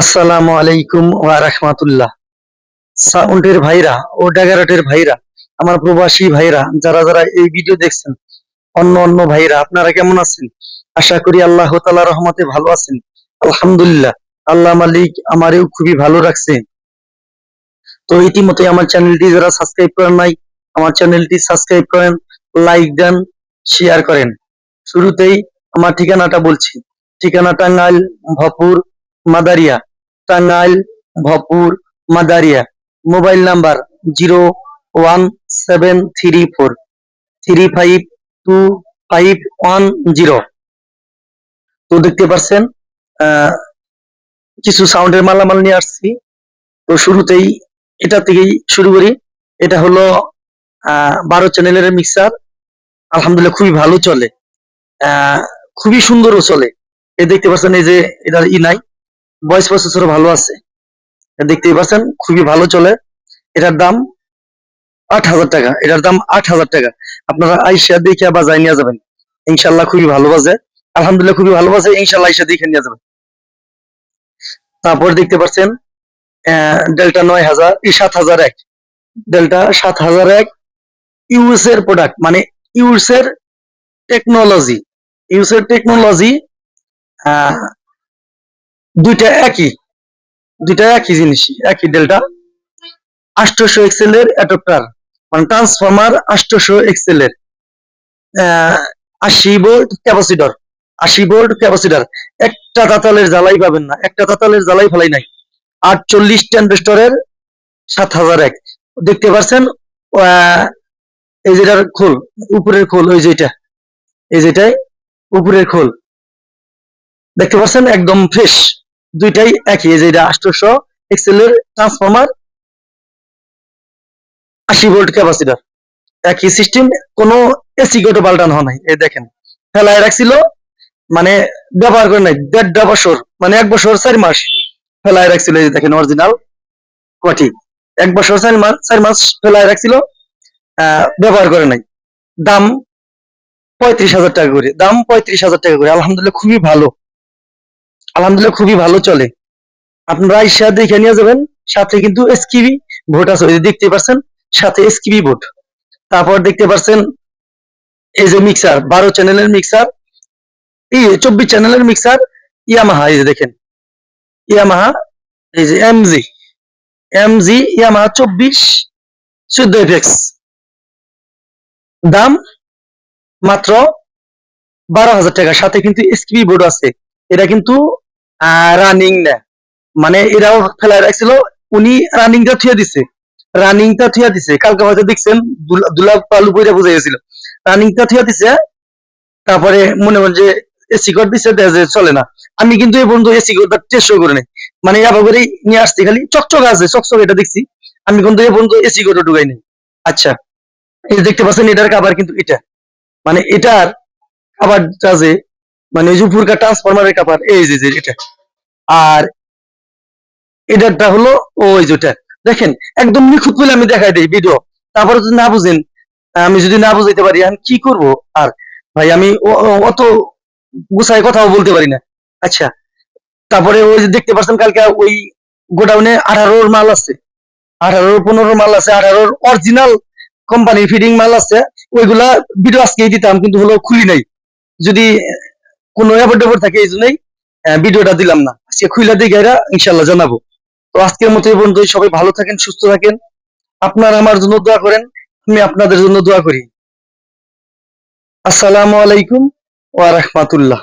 আসসালামু আলাইকুম ওয়া রাহমাতুল্লাহ। সাউন্ডের ভাইরা ও ডাগারাটের ভাইরা, আমার প্রবাসী ভাইরা, যারা যারা এই ভিডিও দেখছেন, অন্য অন্য ভাইরা, আপনারা কেমন আছেন? আশা করি আল্লাহ তাআলা রহমতে ভালো আছেন। আলহামদুলিল্লাহ, আল্লাহ মালিক আমারেও খুবই ভালো রাখছে। তো ইতিমধ্যে আমার চ্যানেলটি যারা সাবস্ক্রাইব করেন নাই, আমার চ্যানেলটি সাবস্ক্রাইব করেন লাইক দেন শেয়ার করেন। শুরুতেই আমার ঠিকানাটা বলছি। ঠিকানা Tangail Bhapur Madaria. Tangail Bhapur Madaria. Mobile number zero one seven three four. Three five two five one zero. তো দেখতে পাচ্ছেন কিছু সাউন্ডের মালামাল নিয়ে আসছি। তো শুরুতেই এটা থেকেই শুরু করি। এটা হলো বারো চ্যানেলের মিক্সার আলহামদুলিল্লাহ খুবই ভালো চলে। খুবই সুন্দরও চলে। এই দেখতে পাচ্ছেন এই যে এটার ই নাই। ভয়েস প্রসেসর ভালো আছে। দেখতেই পাচ্ছেন, খুবই ভালো চলে। এটার দাম আট হাজার টাকা। এটার দাম আট হাজার টাকা। আপনারা আইসা দেখে বাজায় নিয়ে যাবেন। ইনশাল্লাহ খুবই ভালো বাজে। আলহামদুলিল্লাহ খুবই ভালো বাজে। ইনশাল্লাহ আইসা দেখে নিয়ে যাবেন। তারপর দেখতে পাচ্ছেন ডেল্টা নয় হাজার ই সাত হাজার এক। ডেল্টা সাত হাজার এক ইউএস এর প্রোডাক্ট মানে ইউএস এর টেকনোলজি ইউএস এর টেকনোলজি দুইটা একই দুইটা একই জিনিস, একই ডেল্টা আষ্টশো এক্সেল এর অ্যাডপ্টার মানে ট্রান্সফরমার আষ্টশো এক্সেল এর। আশি ভোল্ট ক্যাপাসিটর আশি ভোল্ট ক্যাপাসিটর একটা তাতালের জ্বালাই পাবেন না, একটা তাতালের জ্বালাই ফেলাই নাই। আটচল্লিশ ট্যান্ডেস্টরের সাত হাজার এক। দেখতে পাচ্ছেন এই যেটার খোল, উপরের খোল, ওই যেটা এই যেটাই উপরের খোল। দেখতে পাচ্ছেন একদম ফ্রেশ দুইটাই একই, এই যে এটা আটশোশো এক্সেল এর ট্রান্সফরমার আশি ভোল্ট ক্যাপাসিটার একই সিস্টেম কোনো এসি গোটো পাল্টানো হয় নাই, এই দেখেন। ফেলায় রাখছিল মানে ব্যবহার করে নাই, দেড়টা বছর মানে এক বছর চার মাস ফেলায় রাখছিল, এই দেখেন অরিজিনাল কটি এক বছর চার মাস চার মাস ফেলায় রাখছিল ব্যবহার করে নাই। দাম পঁয়ত্রিশ হাজার টাকা করে, দাম পঁয়ত্রিশ হাজার টাকা করে, আলহামদুলিল্লাহ খুবই ভালো। আলহামদুলিল্লাহ খুবই ভালো চলে। আপনারা আইসা দেখে নিয়ে যাবেন, সাথে কিন্তু এসকিবি ভোট আছে দেখতে পাচ্ছেন সাথে এসকিবি ভোট। তারপর দেখতে পাচ্ছেন এই যে মিক্সার, বারো চ্যানেলের মিক্সার, এই চব্বিশ চ্যানেলের মিক্সার, ইয়ামাহা, এই যে দেখেন, ইয়ামাহা, এই যে এমজি এমজি, ইয়ামাহা চব্বিশ, চোদ্দ এফেক্স দাম মাত্র বারো হাজার টাকা, সাথে কিন্তু এসকিবি বোর্ড আছে। এটা কিন্তু রানিং না মানে এরাও ফেলায় রাখছিল, উনি রানিংটা থুয়ে দিছে। রানিংটা থুয়া দিছে। কালকে হয়তো দেখছেন, দুলা- পালু বইটা বুঝে গেছিল। রানিংটা থুয়া দিছে, তারপরে মনে করেন যে এসি দিছে দেখা চলে না। আমি কিন্তু এই বন্ধু এসি কোডটা টেস্ট করে নাই মানে এবার করে নিয়ে আসছি, খালি চকচক আছে, চকচক এটা দেখছি। আমি কিন্তু এই বন্ধু এসি কোডটা ঢুকাই নাই আচ্ছা এই দেখতে পাচ্ছেন, এটার কাবার কিন্তু এটা। মানে এটার কাবারটা যে মানে ওই যে উপরকা ট্রান্সফরমারের কাবার এই যে যে, এটা। আর এটারটা হলো ওই যেটা দেখেন, একদম নিখুঁত বলে আমি দেখাই দিই ভিডিও তারপরে যদি না বুঝেন, আমি যদি না বুঝাইতে পারি, আমি কি করব? আর ভাই, আমি অত গুছাই কথাও বলতে পারি না। আচ্ছা তারপরে ওই যে দেখতে পাচ্ছেন কালকে ওই গোডাউনে আঠারোর মাল আছে। আঠারোর পনেরো মাল আছে, আঠারোর অরিজিনাল কোম্পানির ফিডিং মাল আছে। ওইগুলা ভিডিও আজকেই দিতাম, কিন্তু হলো খুলি নাই। যদি কোনো এবার ডেবর থাকে এই জন্যই ভিডিওটা দিলাম না। সে খুইলা দিয়ে গেরা ইনশাল্লাহ জানাব। তো আজকের মতো এই পর্যন্ত সবাই ভালো থাকেন, সুস্থ থাকেন। আপনার আমার জন্য দোয়া করেন, আমি আপনাদের জন্য দোয়া করি। আসসালামু আলাইকুম ওয়া রাহমাতুল্লাহ।